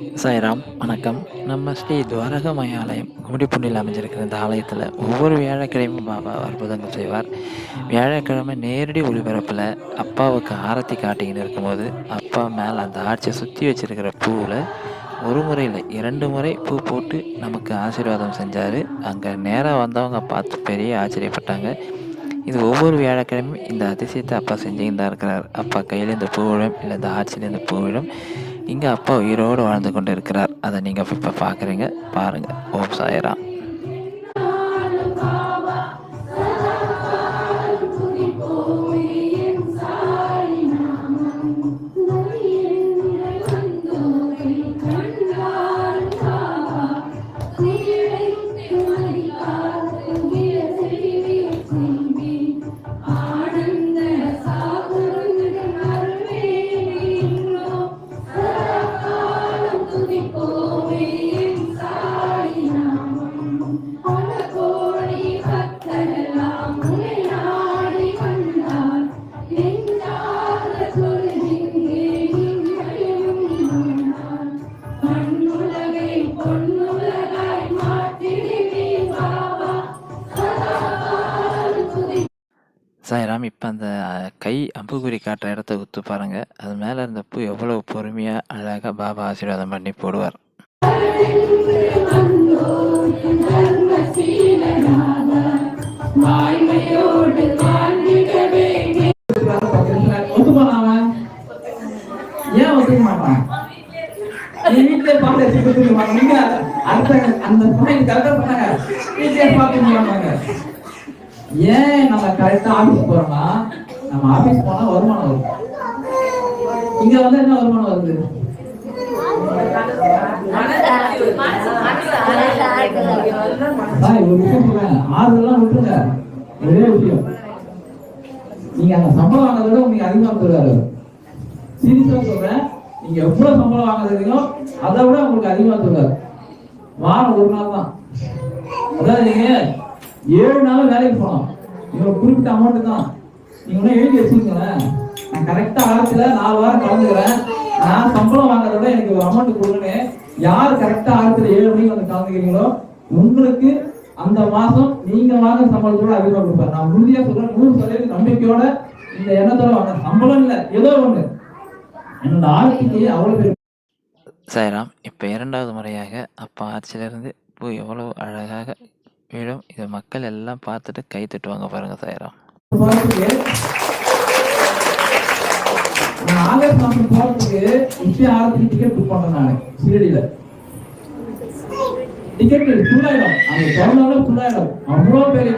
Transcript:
சாய்ராம் வணக்கம். நம்ம ஸ்ரீ துவாரகமய ஆலயம் கும்மிடிப்பூண்டியில் அமைஞ்சிருக்கிற இந்த ஆலயத்தில் ஒவ்வொரு வியாழக்கிழமையும் பாபா அற்புதங்கள் செய்வார். வியாழக்கிழமை நேரடி ஒளிபரப்பில் அப்பாவுக்கு ஆரத்தி காட்டிக்கின்னு இருக்கும்போது அப்பா மேலே அந்த ஆட்சியை சுற்றி வச்சிருக்கிற பூவில் ஒரு முறையில் இரண்டு முறை பூ போட்டு நமக்கு ஆசீர்வாதம் செஞ்சார். அங்கே நேராக வந்தவங்க பார்த்து பெரிய ஆச்சரியப்பட்டாங்க. இது ஒவ்வொரு வியாழக்கிழமையும் இந்த அதிசயத்தை அப்பா செஞ்சுக்கிட்டு தான் இருக்கிறார். அப்பா கையில் இந்த பூ விழும் இல்லை இந்த ஆட்சியில் இந்த பூ விழும் இங்கே அப்பா உயிரோடு வாழ்ந்து கொண்டு இருக்கிறார் அதை நீங்கள் இப்போ பார்க்குறீங்க பாருங்கள் ஓம் சாயராம். சாய்ராம் இப்போ அந்த கை அம்புகுறி காட்டுற இடத்த குத்து பாருங்கள் அது மேலே இருந்த பூ எவ்வளவு பொறுமையாக அழகாக பாபா ஆசீர்வாதம் பண்ணி போடுவார். ஏன் ஒத்துக்க மாட்டான்? வீட்டுல பாட்டு வச்சு கொடுத்துக்க நீங்க அடுத்த அந்த பாயிண்ட் கரெக்டா பண்ணாங்க வீட்டுல பாட்டு பண்ணுவாங்க ஏன் நம்ம கரெக்டா ஆபீஸ் போறோம்னா நம்ம ஆபீஸ் போனா வருமானம் வரும். இங்க வந்து என்ன வருமானம் வருது? ஒரு விஷயம் சொல்றேன். ஆறுதெல்லாம் விட்டுருங்க. ஒரே விஷயம். நீங்க அந்த சம்பளம் வாங்குறத விட உங்களுக்கு அதிகமா தருவாரு சீரியஸா சொல்றேன். நீங்க எவ்வளவு சம்பளம் வாங்குறது அதை விட உங்களுக்கு அதிகமா தருவாரு வாரம் ஒரு நாள் தான். அதாவது நீங்க ஏழு நாள் வேலைக்கு போகலாம் இவ்வளவு குறிப்பிட்ட அமௌண்ட் தான். நீங்க ஒன்னும் எழுதி வச்சுக்கோங்களேன். நான் கரெக்டா ஆரத்துல நாலு வாரம் கலந்துக்கிறேன். நான் சம்பளம் வாங்குறத விட எனக்கு ஒரு அமௌண்ட் கொடுங்கன்னு யார் கரெக்டா ஆரத்துல ஏழு மணிக்கு வந்து கலந்துக்கிறீங்களோ உங்களுக்கு அந்த மாசம் நீங்க வாங்க சம்பளத்தோட அதிகமாக கொடுப்பாரு. நான் உறுதியா சொல்றேன் நூறு சதவீத நம்பிக்கையோட இந்த எண்ணத்தோட வாங்க சம்பளம் இல்ல ஏதோ ஒண்ணு. என்னோட ஆட்சிக்கு அவ்வளவு பேர் சாய்ராம் இப்போ இரண்டாவது முறையாக அப்பா ஆட்சியிலிருந்து பூ எவ்வளோ அழகாக விழும் இதை மக்கள் எல்லாம் பார்த்துட்டு கை தட்டுவாங்க பாருங்க சாய்ராம். ஆகஸ்ட் மாசம் போறதுக்கு டிக்கெட் புக் பண்ணேன் நான் சீரடியில டிக்கெட் திறந்தாலும் அவ்வளோ பெரிய